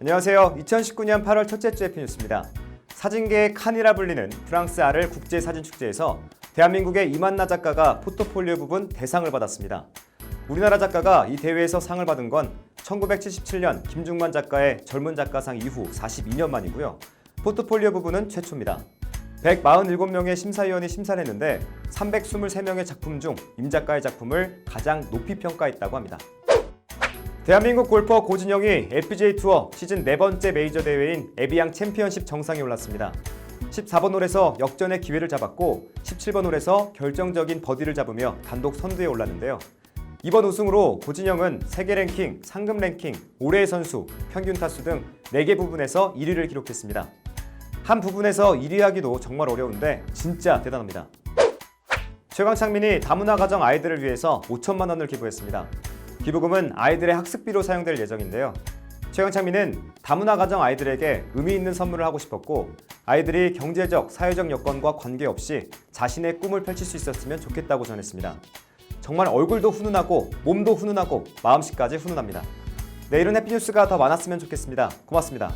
안녕하세요. 2019년 8월 첫째 주 해피 뉴스입니다. 사진계의 칸이라 불리는 프랑스 아를 국제 사진 축제에서 대한민국의 이만나 작가가 포트폴리오 부분 대상을 받았습니다. 우리나라 작가가 이 대회에서 상을 받은 건 1977년 김중만 작가의 젊은 작가상 이후 42년 만이고요. 포트폴리오 부분은 최초입니다. 147명의 심사위원이 심사를 했는데 323명의 작품 중 임 작가의 작품을 가장 높이 평가했다고 합니다. 대한민국 골퍼 고진영이 LPGA 투어 시즌 네 번째 메이저 대회인 에비앙 챔피언십 정상에 올랐습니다. 14번 홀에서 역전의 기회를 잡았고 17번 홀에서 결정적인 버디를 잡으며 단독 선두에 올랐는데요. 이번 우승으로 고진영은 세계 랭킹, 상금 랭킹, 올해의 선수, 평균 타수 등 4개 부분에서 1위를 기록했습니다. 한 부분에서 1위 하기도 정말 어려운데 진짜 대단합니다. 최광창민이 다문화 가정 아이들을 위해서 5천만 원을 기부했습니다. 기부금은 아이들의 학습비로 사용될 예정인데요. 최강창민은 다문화 가정 아이들에게 의미 있는 선물을 하고 싶었고 아이들이 경제적, 사회적 여건과 관계없이 자신의 꿈을 펼칠 수 있었으면 좋겠다고 전했습니다. 정말 얼굴도 훈훈하고 몸도 훈훈하고 마음씨까지 훈훈합니다. 내일은 해피뉴스가 더 많았으면 좋겠습니다. 고맙습니다.